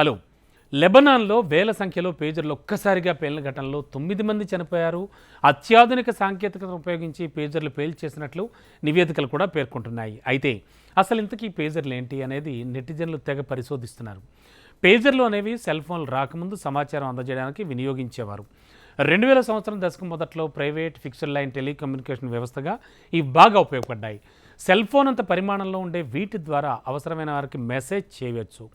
Hello. లెబనాన్లో వేల సంఖ్యలో పేజర్లు ఒక్కసారిగా పేలిన ఘటనలో తొమ్మిది మంది చనిపోయారు. అత్యాధునిక సాంకేతికతను ఉపయోగించి పేజర్లు పేల్చేసినట్లు నివేదికలు కూడా పేర్కొంటున్నాయి. అయితే అసలు ఇంతకీ పేజర్లు ఏంటి అనేది నెటిజన్లు తెగ పరిశోధిస్తున్నారు. పేజర్లు అనేవి సెల్ ఫోన్లు రాకముందు సమాచారం అందజేయడానికి వినియోగించేవారు. రెండు వేల సంవత్సరం దశకం మొదట్లో ప్రైవేట్ ఫిక్స్డ్ లైన్ టెలికమ్యూనికేషన్ వ్యవస్థగా ఇవి బాగా ఉపయోగపడ్డాయి. సెల్ ఫోన్ అంత పరిమాణంలో ఉండే వీటి ద్వారా అవసరమైన వారికి మెసేజ్ చేయవచ్చు.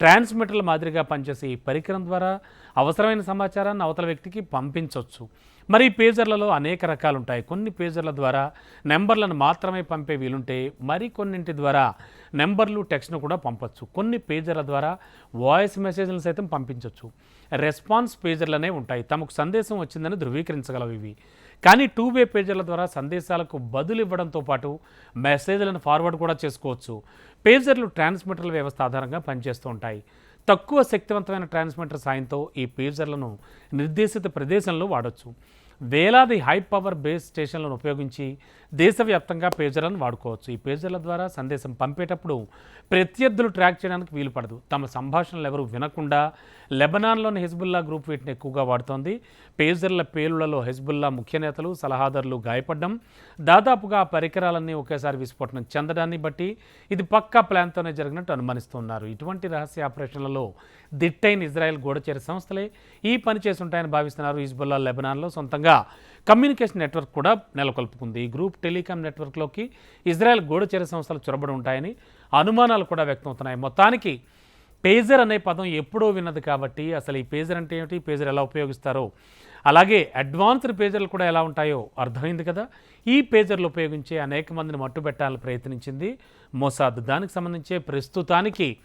ట్రాన్స్మిటర్ల మాదిరిగా పనిచేసే ఈ పరికరం ద్వారా అవసరమైన సమాచారాన్ని అవతల వ్యక్తికి పంపించవచ్చు మరి పేజర్లలో అనేక రకాలు ఉంటాయి కొన్ని పేజర్ల ద్వారా నెంబర్లను మాత్రమే పంపే వీలుంటే మరి కొన్నింటి ద్వారా నెంబర్లు టెక్స్ట్ను కూడా పంపచ్చు. కొన్ని పేజర్ల ద్వారా వాయిస్ మెసేజ్లను సైతం పంపించవచ్చు రెస్పాన్స్ పేజర్లనే ఉంటాయి. తమకు సందేశం వచ్చిందని ధృవీకరించగలవు ఇవి. కానీ టూ వే పేజర్ల ద్వారా సందేశాలకు బదులు ఇవ్వడంతో పాటు మెసేజ్లను ఫార్వర్డ్ కూడా చేసుకోవచ్చు. పేజర్లు ట్రాన్స్మిటర్ల వ్యవస్థ ఆధారంగా పనిచేస్తూ ఉంటాయి. తక్కువ శక్తివంతమైన ట్రాన్స్మిటర్ సాయంతో ఈ పేజర్లను నిర్దేశిత ప్రదేశంలో వాడొచ్చు. వేలాది హై పవర్ బేస్ స్టేషన్లను ఉపయోగించి దేశవ్యాప్తంగా పేజర్లను వాడుకోవచ్చు. ఈ పేజర్ల ద్వారా సందేశం పంపేటప్పుడు ప్రత్యర్థులు ట్రాక్ చేయడానికి వీలు పడదు. తమ సంభాషణలు ఎవరు వినకుండా లెబనాన్లోని హెజ్బుల్లా గ్రూప్ వీటిని ఎక్కువగా వాడుతోంది. పేజర్ల పేలులలో హెజ్బుల్లా ముఖ్య నేతలు సలహాదారులు గాయపడ్డం దాదాపుగా ఆ పరికరాలన్నీ ఒకేసారి విస్ఫోటనం చెందడాన్ని బట్టి ఇది పక్కా ప్లాన్తోనే జరిగినట్టు అనుమానిస్తున్నారు. ఇటువంటి రహస్య ఆపరేషన్లలో దిట్టైన ఇజ్రాయెల్ గూఢచర్య సంస్థలే ఈ పని చేస్తుంటాయని భావిస్తున్నారు హిజ్బుల్లా లెబనాన్లో సొంతంగా కమ్యూనికేషన్ నెట్వర్క్ కూడా నెలకొల్పుకుంది. ఈ గ్రూప్ టెలికాం నెట్వర్క్లోకి ఇజ్రాయెల్ గూఢచర్య సంస్థలు చొరబడి ఉంటాయని అనుమానాలు కూడా వ్యక్తమవుతున్నాయి. మొత్తానికి పేజర్ అనే పదం ఎప్పుడో విన్నది కాబట్టి అసలు ఈ పేజర్ అంటే ఏమిటి? పేజర్ ఎలా ఉపయోగిస్తారో? అలాగే అడ్వాన్స్డ్ పేజర్లు కూడా ఎలా ఉంటాయో అర్థమైంది కదా? ఈ పేజర్లు ఉపయోగించే అనేక మందిని మట్టుబెట్టాలని ప్రయత్నించింది మొసాద్. దానికి సంబంధించే ప్రస్తుతానికి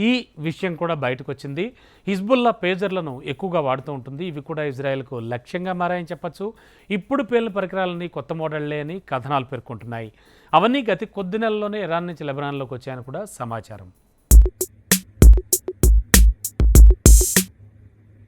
ఈ విషయం కూడా బయటకు వచ్చింది హిజ్బుల్లా పేజర్లను ఎక్కువగా వాడుతూ ఉంటుంది. ఇవి కూడా ఇజ్రాయెల్కు లక్ష్యంగా మారాయని చెప్పచ్చు. ఇప్పుడు పేలిన పరికరాలని కొత్త మోడళ్ళే అని కథనాలు పేర్కొంటున్నాయి. అవన్నీ గతి కొద్ది నెలల్లోనే ఇరాన్ నుంచి లెబనాన్లోకి వచ్చాయని కూడా సమాచారం.